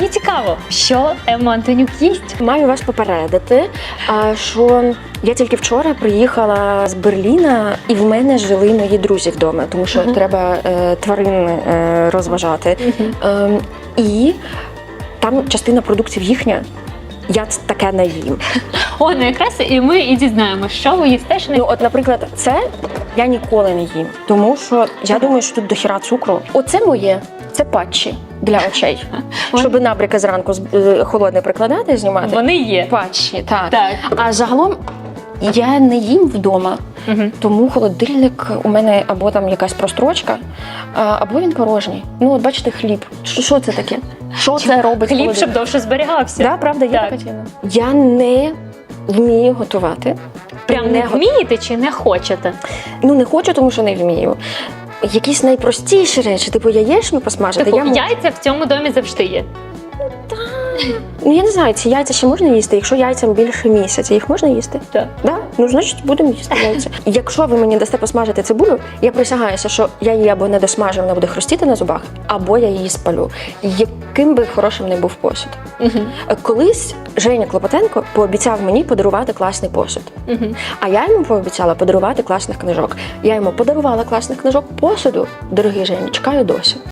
мені цікаво, що Емма Антонюк їсть. Маю вас попередити, що я тільки вчора приїхала з Берліна, і в мене жили мої друзі вдома, тому що Ага. треба е, тварин е, розважати. Ем, і там частина продуктів їхня. Я таке не їм. О, ну якраз і ми і дізнаємося, що ви їсте, що не Ну, от, наприклад, це я ніколи не їм, тому що я думаю, що тут дохіра цукру. Оце моє, це патчі для очей. Щоб набряки зранку е, холодне прикладати, знімати. вони є. Патчі, так. Так. А загалом я не їм вдома, Угу. тому холодильник у мене або там якась прострочка, або він порожній. Ну, от бачите, хліб. Що, що це таке? Що це робить? Хліб, холодильник? щоб довше зберігався. Да, правда, є Так. така? Я не вмію готувати. Прям не вмієте чи не хочете? Ну, не хочу, тому що не вмію. Якісь найпростіші речі, типу яєчню посмажити. Типу, я, яйця в цьому домі завжди є. Ну, я не знаю, ці яйця ще можна їсти, якщо яйцям більше місяця, їх можна їсти? Так. Да? Ну, значить, будемо їсти яйця. Якщо ви мені дасте посмажити цибулю, я присягаюся, що я її або не досмажу, вона буде хрустіти на зубах, або я її спалю. Яким би хорошим не був посуд. Угу. Колись Женя Клопотенко пообіцяв мені подарувати класний посуд. Угу. А я йому пообіцяла подарувати класних книжок. Я йому подарувала класних книжок посуду. Дорогий Жені, чекаю досі.